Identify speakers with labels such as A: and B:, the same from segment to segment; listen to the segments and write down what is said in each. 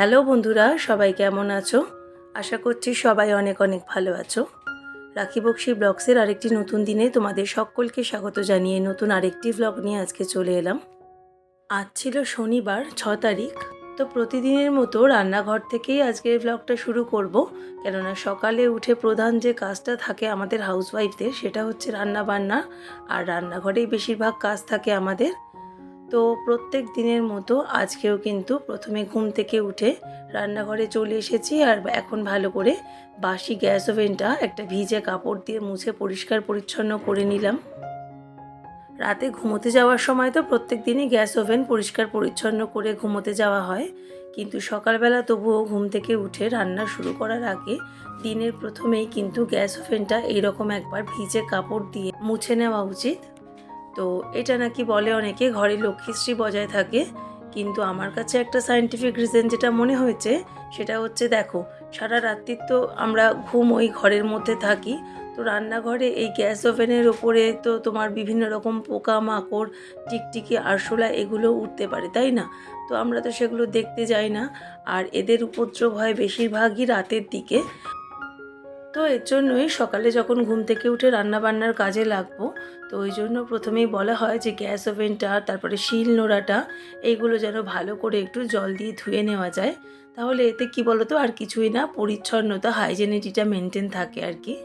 A: Hello বন্ধুরা, সবাই কেমন আছো? আশা করছি সবাই অনেক অনেক ভালো আছো। রাখি বক্সি ব্লগসের আরেকটি নতুন দিনে তোমাদের সকলকে স্বাগত জানিয়ে নতুন আরেকটি ব্লগ নিয়ে আজকে চলে এলাম। আজ ছিল শনিবার, ছ তারিখ। তো প্রতিদিনের মতো রান্নাঘর থেকেই আজকের ব্লগটা শুরু করব। কেননা সকালে উঠে প্রধান যে কাজটা থাকে আমাদের হাউসওয়াইফদের সেটা হচ্ছে রান্না বান্না আর রান্নাঘরেই বেশিরভাগ কাজ থাকে আমাদের। তো প্রত্যেক দিনের মতো আজকেও কিন্তু প্রথমে ঘুম থেকে উঠে রান্নাঘরে চলে এসেছি আর এখন ভালো করে বাসি গ্যাস ওভেনটা একটা ভিজে কাপড় দিয়ে মুছে পরিষ্কার পরিচ্ছন্ন করে নিলাম। রাতে ঘুমোতে যাওয়ার সময় তো প্রত্যেক দিনই গ্যাস ওভেন পরিষ্কার পরিচ্ছন্ন করে ঘুমোতে যাওয়া হয়। কিন্তু সকালবেলা তবুও ঘুম থেকে উঠে রান্না শুরু করার আগে দিনের প্রথমেই কিন্তু গ্যাস ওভেনটা এইরকম একবার ভিজে কাপড় দিয়ে মুছে নেওয়া উচিত। তো এটা নাকি বলে অনেকে ঘরে লক্ষ্মীশ্রী বজায় থাকে, কিন্তু আমার কাছে একটা সায়েন্টিফিক রিজন যেটা মনে হয়েছে, সেটা হচ্ছে দেখো, সারা রাত্রি তো আমরা ঘুম ওই ঘরের মধ্যে থাকি, তো রান্নাঘরে এই গ্যাস ওভেনের ওপরে তো তোমার বিভিন্ন রকম পোকা মাকড় টিকটিকি, আরশোলা এগুলো উঠতে পারে, তাই না? তো আমরা তো সেগুলো দেখতে যাই না, আর এদের উপদ্রব হয় বেশিরভাগই রাতের দিকে। তো এর জন্যই সকালে যখন ঘুম থেকে উঠে রান্না বান্নার কাজে লাগবো, তো ওই জন্য প্রথমেই বলা হয় যে গ্যাস ওভেনটা, তারপরে শিল নোড়াটা, এইগুলো যেন ভালো করে একটু জল দিয়ে ধুয়ে নেওয়া যায়। তাহলে এতে কি বলতো? আর কিছুই না, পরিচ্ছন্নতা হাইজেনিটিটা মেনটেন থাকে আর কি।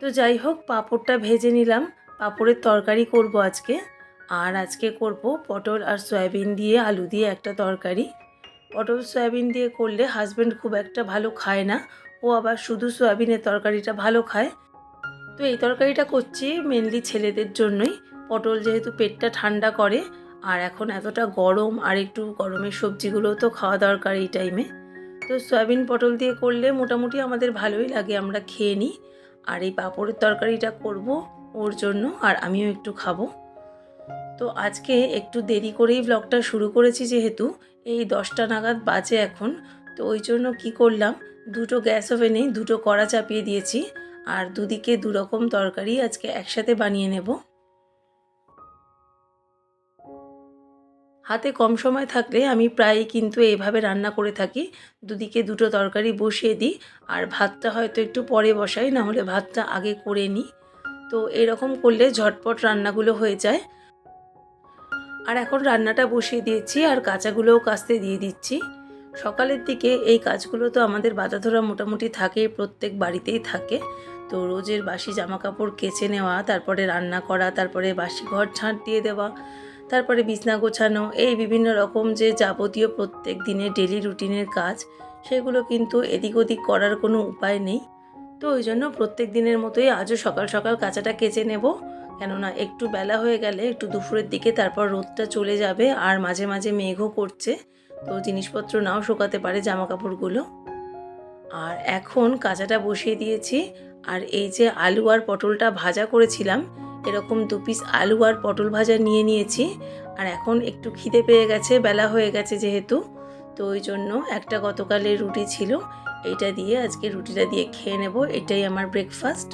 A: তো যাই হোক, পাঁপড়টা ভেজে নিলাম। পাঁপড়ের তরকারি করব আজকে। আর আজকে করব পটল আর সয়াবিন দিয়ে আলু দিয়ে একটা তরকারি। পটল, সয়াবিন দিয়ে করলে হাজব্যান্ড খুব একটা ভালো খায় না। ও আবার শুধু সয়াবিনের তরকারিটা ভালো খায়। তো এই তরকারিটা করছি মেনলি ছেলেদের জন্যই। পটল যেহেতু পেটটা ঠান্ডা করে, আর এখন এতটা গরম, আর একটু গরমের সবজিগুলোও তো খাওয়া দরকার এই টাইমে তো সয়াবিন পটল দিয়ে করলে মোটামুটি আমাদের ভালোই লাগে, আমরা খেয়ে নিই। আর এই পাঁপড়ের তরকারিটা করব ওর জন্য, আর আমিও একটু খাব। তো আজকে একটু দেরি করেই ব্লগটা শুরু করেছি যেহেতু, এই দশটা নাগাদ বাজে এখন। তো ওই জন্য কি করলাম দুটো গ্যাস ওভেনে দুটো কড়া চাপিয়ে দিয়েছি আর দুদিকে দুরকম তরকারি আজকে একসাথে বানিয়ে নেব। হাতে কম সময় থাকলে আমি প্রায়ই কিন্তু এইভাবে রান্না করে থাকি। দুদিকে দুটো তরকারি বসিয়ে দিই আর ভাতটা হয়তো একটু পরে বসাই, না হলে ভাতটা আগে করে নিই। তো এরকম করলে ঝটপট রান্নাগুলো হয়ে যায়। আর এখন রান্নাটা বসিয়ে দিয়েছি আর কাঁচাগুলোও কাস্তে দিয়ে দিচ্ছি। সকালের দিকে এই কাজগুলো তো আমাদের বাধা ধরা মোটামুটি থাকে, প্রত্যেক বাড়িতেই থাকে। তো রোজের বাসি জামা কাপড় কেচে নেওয়া, তারপরে রান্না করা, তারপরে বাসি ঘর ঝাঁট দিয়ে দেওয়া, তারপরে বিছনা গোছানো, এই বিভিন্ন রকম যে যাবতীয় প্রত্যেক দিনের ডেলি রুটিনের কাজ, সেগুলো কিন্তু এদিক ওদিক করার কোনো উপায় নেই। তো ওই জন্য প্রত্যেক দিনের মতোই আজও সকাল সকাল কাঁচাটা কেচে নেব। কেননা একটু বেলা হয়ে গেলে একটু দুপুরের দিকে তারপর রোদটা চলে যাবে, আর মাঝে মাঝে মেঘও করছে। তো জিনিসপত্র নাও শুকাতে পারে জামা কাপড়গুলো আর এখন কাঁচাটা বসিয়ে দিয়েছি। আর এই যে আলু আর পটলটা ভাজা করেছিলাম, এরকম দু পিস আলু আর পটল ভাজা নিয়ে নিয়েছি। আর এখন একটু খিদে পেয়ে গেছে, বেলা হয়ে গেছে যেহেতু। তো ওই জন্য একটা গতকালের রুটি ছিল, এইটা দিয়ে আজকে রুটিটা দিয়ে খেয়ে নেব, এটাই আমার ব্রেকফাস্ট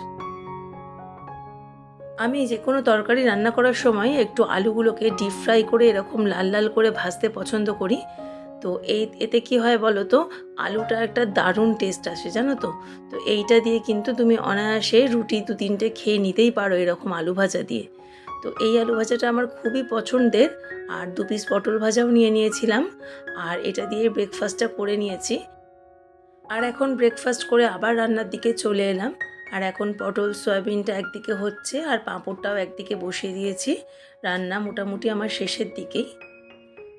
A: আমি যে কোনো তরকারি রান্না করার সময় একটু আলুগুলোকে ডিপ ফ্রাই করে এরকম লাল লাল করে ভাজতে পছন্দ করি। তো এই, এতে কি হয় বলো তো? আলুটা একটা দারুণ টেস্ট আসে, জানো তো? তো এইটা দিয়ে কিন্তু তুমি অনায়াসে রুটি দু তিনটে খেয়ে নিতেই পারো এরকম আলু ভাজা দিয়ে। তো এই আলু ভাজাটা আমার খুবই পছন্দের। আর দু পিস পটল ভাজাও নিয়ে নিয়েছিলাম। আর এটা দিয়ে ব্রেকফাস্টটা করে নিয়েছি। আর এখন ব্রেকফাস্ট করে আবার রান্নার দিকে চলে এলাম। আর এখন পটল, সয়াবিনটা একদিকে হচ্ছে আর পাঁপড়টাও একদিকে বসিয়ে দিয়েছি। রান্না মোটামুটি আমার শেষের দিকেই।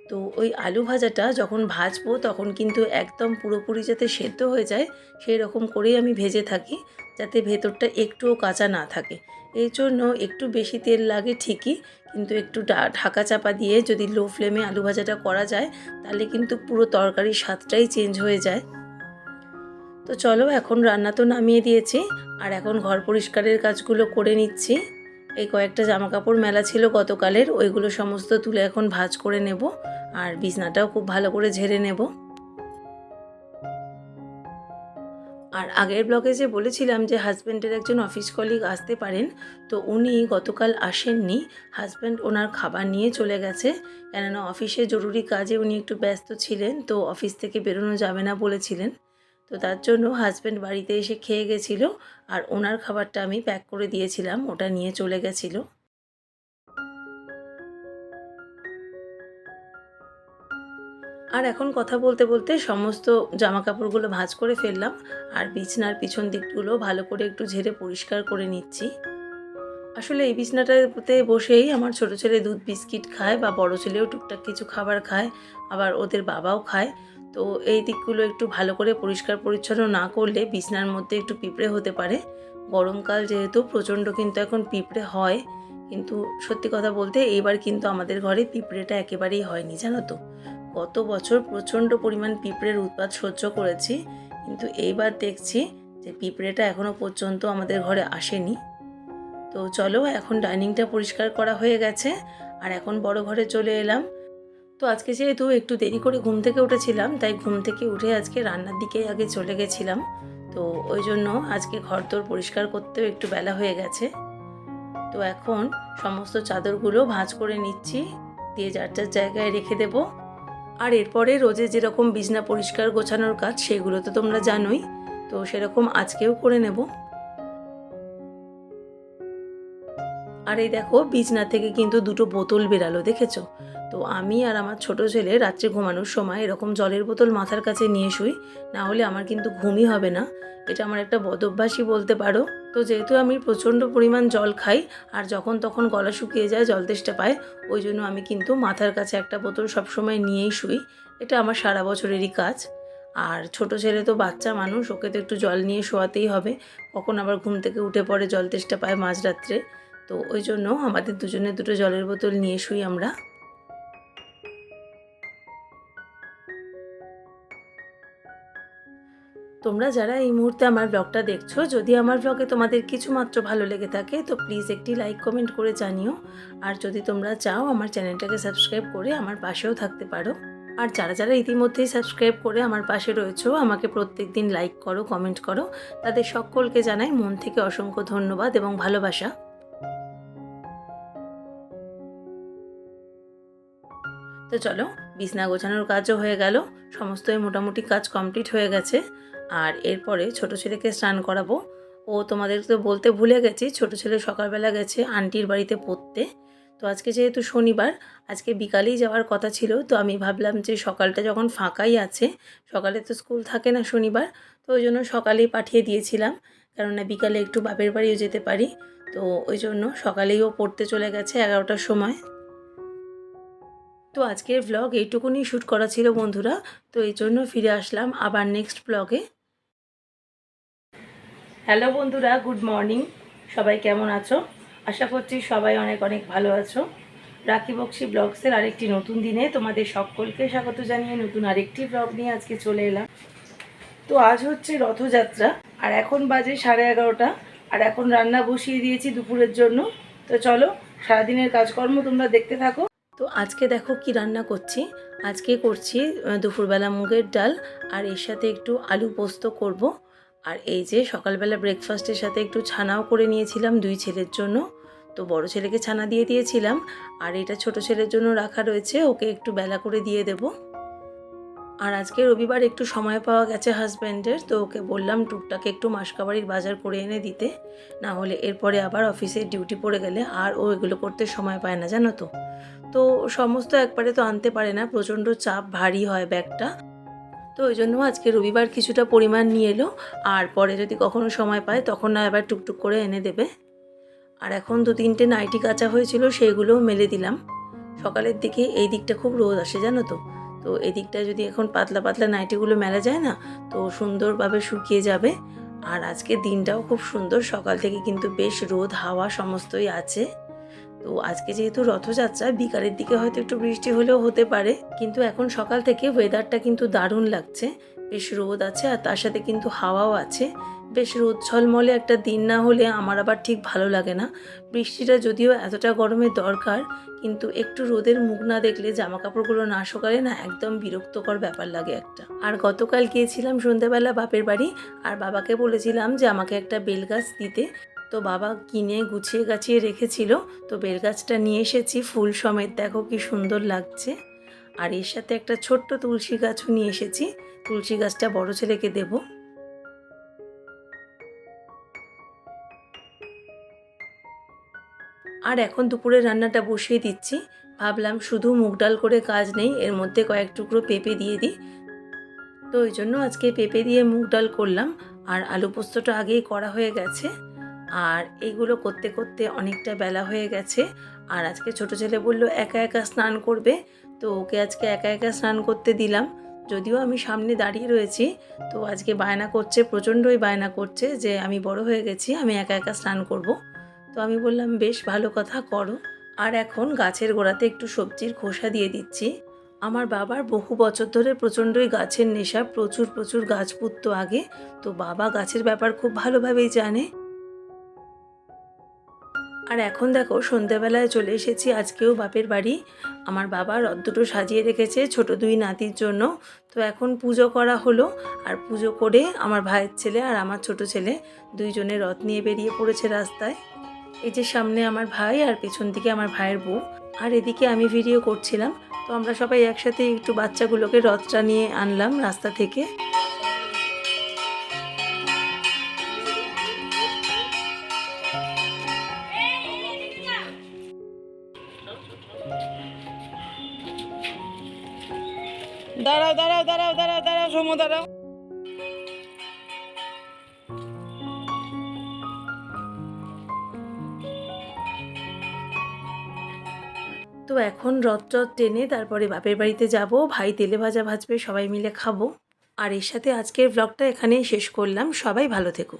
A: তো ওই আলু ভাজাটা যখন ভাজবো তখন কিন্তু একদম পুরোপুরি যাতে সেদ্ধ হয়ে যায়, সেই রকম করেই আমি ভেজে থাকি, যাতে ভেতরটা একটুও কাঁচা না থাকে। এই জন্য একটু বেশি তেল লাগে ঠিকই, কিন্তু একটু ঢাকা চাপা দিয়ে যদি লো ফ্লেমে আলু ভাজাটা করা যায়, তাহলে কিন্তু পুরো তরকারির স্বাদটাই চেঞ্জ হয়ে যায়। তো চলো এখন রান্না তো নামিয়ে দিয়েছি, আর এখন ঘর পরিষ্কারের কাজগুলো করে নিচ্ছি। এই কয়েকটা জামা কাপড় মেলা ছিল গতকালের, ওইগুলো সমস্ত তুলে এখন ভাজ করে নেব, আর বিছনাটাও খুব ভালো করে ঝেড়ে নেব। আর আগের ব্লগে যে বলেছিলাম যে হাজব্যান্ডের একজন অফিস কলিগ আসতে পারেন, তো উনি গতকাল আসেননি। হাজব্যান্ড ওনার খাবার নিয়ে চলে গেছে, কেননা অফিসে জরুরি কাজে উনি একটু ব্যস্ত ছিলেন, তো অফিস থেকে বেরোনো যাবে না বলেছিলেন। তো তার জন্য হাজব্যান্ড বাড়িতে এসে খেয়ে গেছিল আর ওনার খাবারটা আমি প্যাক করে দিয়েছিলাম, ওটা নিয়ে চলে গেছিল। আর এখন কথা বলতে বলতে সমস্ত জামা কাপড়গুলো ভাঁজ করে ফেললাম আর বিছনার পিছন দিকগুলো ভালো করে একটু ঝেড়ে পরিষ্কার করে নিচ্ছি। আসলে এই বিছনাটাতে বসেই আমার ছোট ছেলে দুধ বিস্কিট খায় বা বড় ছেলেও টুকটাক কিছু খাবার খায়, আবার ওদের বাবাও খায়। তো এই দিকগুলো একটু ভালো করে পরিষ্কার পরিচ্ছন্ন না করলে বিছনার মধ্যে একটু পিঁপড়ে হতে পারে। গরমকাল যেহেতু প্রচণ্ড কিন্তু এখন পিঁপড়ে হয়। কিন্তু সত্যি কথা বলতে এইবার কিন্তু আমাদের ঘরে পিঁপড়েটা একেবারেই হয়নি, জানো তো। গত বছর প্রচণ্ড পরিমাণ পিঁপড়ের উৎপাত সহ্য করেছি। কিন্তু এইবার দেখছি যে পিঁপড়েটা এখনও পর্যন্ত আমাদের ঘরে আসেনি। তো চলো এখন ডাইনিংটা পরিষ্কার করা হয়ে গেছে। আর এখন বড় ঘরে চলে এলাম। তো আজকে যেহেতু একটু দেরি করে ঘুম থেকে উঠেছিলাম, তাই ঘুম থেকে উঠে আজকে রান্নার দিকে আগে চলে গেছিলাম। তো ওই জন্য আজকে ঘর তোর পরিষ্কার করতেও একটু বেলা হয়ে গেছে। তো এখন সমস্ত চাদরগুলো ভাঁজ করে নিচ্ছি, দিয়ে যার যার জায়গায় রেখে দেবো। আর এরপরে রোজে যেরকম বিছনা পরিষ্কার গোছানোর কাজ, সেগুলো তো তোমরা জানোই, তো সেরকম আজকেও করে নেব। আর এই দেখো, বিছনা থেকে কিন্তু দুটো বোতল বেরালো, দেখেছ? তো আমি আর আমার ছোট ছেলে রাত্রে ঘুমানোর সময় এরকম জলের বোতল মাথার কাছে নিয়ে শুই, না হলে আমার কিন্তু ঘুমই হবে না। এটা আমার একটা বদভ্যাসই বলতে পারো। তো যেহেতু আমি প্রচণ্ড পরিমাণ জল খাই, আর যখন তখন গলা শুকিয়ে যায়, জল তেষ্টা পায়, ওই জন্য আমি কিন্তু মাথার কাছে একটা বোতল সবসময় নিয়েই শুই। এটা আমার সারা বছরেরই কাজ। আর ছোট ছেলে তো বাচ্চা মানুষ, ওকে তো একটু জল নিয়ে শোয়াতেই হবে। কখন আবার ঘুম থেকে উঠে পড়ে, জল তেষ্টা পায় মাঝরাত্রে। তো ওই জন্য আমাদের দুজনে দুটো জলের বোতল নিয়ে শুই আমরা। তোমরা যারা এই মুহূর্তে আমার ব্লগটা দেখছ, যদি আমার ব্লগে তোমাদের কিছু মাত্র ভালো লেগে থাকে, তো প্লিজ একটি লাইক কমেন্ট করে জানিও। আর যদি তোমরা চাও আমার চ্যানেলটাকে সাবস্ক্রাইব করে আমার পাশেও থাকতে পারো। আর যারা যারা ইতিমধ্যেই সাবস্ক্রাইব করে আমার পাশে রয়েছো, আমাকে প্রত্যেক দিন লাইক করো কমেন্ট করো। তাদের সকলকে জানাই মন থেকে অসংখ্য ধন্যবাদ এবং ভালোবাসা। তো চলো, বিছনা গোছানোর কাজও হয়ে গেল। সমস্তই মোটামুটি কাজ কমপ্লিট হয়ে গেছে। আর এরপরে ছোট ছেলেকে স্নান করাবো। ও তোমাদের তো বলতে ভুলে গেছি, ছোট ছেলে সকালবেলা গেছে আন্টির বাড়িতে পড়তে। তো আজকে যেহেতু শনিবার, আজকে বিকালেই যাওয়ার কথা ছিল, তো আমি ভাবলাম যে সকালটা যখন ফাঁকাই আছে, সকালে তো স্কুল থাকে না শনিবার, তো ওই জন্য সকালেই পাঠিয়ে দিয়েছিলাম। কেননা বিকালে একটু বাপের বাড়িও যেতে পারি, তো ওই জন্য সকালেই ও পড়তে চলে গেছে এগারোটার সময়। তো আজকের ব্লগ এইটুকুনি শ্যুট করা ছিল বন্ধুরা, তো এই জন্য ফিরে আসলাম আবার নেক্সট ব্লগে হ্যালো বন্ধুরা, গুড মর্নিং। সবাই কেমন আছো? আশা করছি সবাই অনেক অনেক ভালো আছো। রাখি বক্সি ব্লগসের আরেকটি নতুন দিনে তোমাদের সকলকে স্বাগত জানিয়ে নতুন আরেকটি ব্লগ নিয়ে আজকে চলে এলাম। তো আজ হচ্ছে রথযাত্রা, আর এখন বাজে সাড়ে এগারোটা, আর এখন রান্না বসিয়ে দিয়েছি দুপুরের জন্য। তো চলো, সারাদিনের কাজকর্ম তোমরা দেখতে থাকো। তো আজকে দেখো কি রান্না করছি। আজকে করছি দুপুরবেলা মুগের ডাল, আর এর সাথে একটু আলু পোস্ত করব। আর এই যে সকালবেলা ব্রেকফাস্টের সাথে একটু ছানাও করে নিয়েছিলাম দুই ছেলের জন্য। তো বড় ছেলেকে ছানা দিয়ে দিয়েছিলাম। আর এটা ছোট ছেলের জন্য রাখা রয়েছে। ওকে একটু বেলা করে দিয়ে দেব। আর আজকে রবিবার একটু সময় পাওয়া গেছে হাজব্যান্ডের তো ওকে বললাম, টুকটাকে একটু মাসকাবাড়ির বাজার করে এনে দিতে। না হলে এরপরে আবার অফিসে ডিউটি পড়ে গেলে আর ও এগুলো করতে সময় পায় না, জানো তো। তো সমস্ত একবারে তো আনতে পারে না। প্রচণ্ড চাপ, ভারী হয় ব্যাগটা। তো ওই জন্য আজকে রবিবার কিছুটা পরিমাণ নিয়ে এলো, আর পরে যদি কখনো সময় পায় তখন না আবার টুকটুক করে এনে দেবে। আর এখন দু তিনটে নাইটি কাঁচা হয়েছিল, সেইগুলোও মেলে দিলাম। সকালের দিকে এই দিকটা খুব রোদ আসে, জানো তো? তো এই দিকটা যদি এখন পাতলা পাতলা নাইটিগুলো মেলা যায় না, তো সুন্দরভাবে শুকিয়ে যাবে। আর আজকে দিনটাও খুব সুন্দর, সকাল থেকে কিন্তু বেশ রোদ, হাওয়া সমস্তই আছে। তো আজকে যেহেতু রথযাত্রা, বিকালের দিকে হয়তো একটু বৃষ্টি হলেও হতে পারে। কিন্তু এখন সকাল থেকে ওয়েদারটা কিন্তু দারুণ লাগছে। বেশ রোদ আছে আর তার সাথে কিন্তু হাওয়াও আছে। বেশ রোদ ঝলমলে একটা দিন না হলে আমার আবার ঠিক ভালো লাগে না। বৃষ্টিটা যদিও এতটা গরমের দরকার, কিন্তু একটু রোদের মুখ না দেখলে জামা কাপড়গুলো না শোকালে না একদম বিরক্তকর ব্যাপার লাগে একটা। আর গতকাল গিয়েছিলাম সন্ধ্যাবেলা বাপের বাড়ি, আর বাবাকে বলেছিলাম যে আমাকে একটা বেল গাছ দিতে। তো বাবা কিনে গুছিয়ে গাছিয়ে রেখেছিল। তো বেল গাছটা নিয়ে এসেছি, ফুল সমেত দেখো কি সুন্দর লাগছে। আর এর সাথে একটা ছোট্ট তুলসী গাছও নিয়ে এসেছি। তুলসী গাছটা বড় ছেলেকে দেব। আর এখন দুপুরে রান্নাটা বসিয়ে দিচ্ছি। ভাবলাম শুধু মুগ ডাল করে কাজ নেই, এর মধ্যে কয়েক টুকরো পেঁপে দিয়ে দিই। তো ওই জন্য আজকে পেঁপে দিয়ে মুগ ডাল করলাম। আর আলু পোস্তটা আগেই করা হয়ে গেছে। আর এইগুলো করতে করতে অনেকটা বেলা হয়ে গেছে। আর আজকে ছোট ছেলে বলল, একা একা স্নান করবে? তো ওকে আজকে একা একা স্নান করতে দিলাম। যদিও আমি সামনে দাঁড়িয়ে রয়েছি, তো আজকে বায়না করছে, প্রচণ্ডই বায়না করছে যে আমি বড় হয়ে গেছি, আমি একা একা স্নান করব। তো আমি বললাম, বেশ, ভালো কথা করো। আর এখন গাছের গোড়াতে একটু সবজির খোসা দিয়ে দিচ্ছি। আমার বাবার বহু বছর ধরে প্রচণ্ডই গাছের নেশা, প্রচুর প্রচুর গাছ পুততো আগে। তো বাবা গাছের ব্যাপার খুব ভালোভাবেই জানে। আর এখন দেখো, সন্ধ্যাবেলায় চলে এসেছি আজকেও বাপের বাড়ি। আমার বাবা রথ দুটো সাজিয়ে রেখেছে ছোট দুই নাতির জন্য। তো এখন পুজো করা হলো আর পুজো করে আমার ভাইয়ের ছেলে আর আমার ছোট ছেলে দুইজনে রথ নিয়ে বেরিয়ে পড়েছে রাস্তায়। এই যে সামনে আমার ভাই আর পেছন দিকে আমার ভাইয়ের বউ। আর এদিকে আমি ভিডিও করছিলাম। তো আমরা সবাই একসাথে একটু বাচ্চাগুলোকে রথটা নিয়ে আনলাম রাস্তা থেকে।
B: দাঁড়াও দাঁড়াও দাঁড়াও দাঁড়াও দাঁড়াও, সমু, দাঁড়াও।
A: তো এখন রথ টথ টেনে তারপরে বাপের বাড়িতে যাব, ভাই তেলে ভাজা ভাজবে, সবাই মিলে খাব। আর এর সাথে আজকের ব্লগটা এখানেই শেষ করলাম, সবাই ভালো থেকো।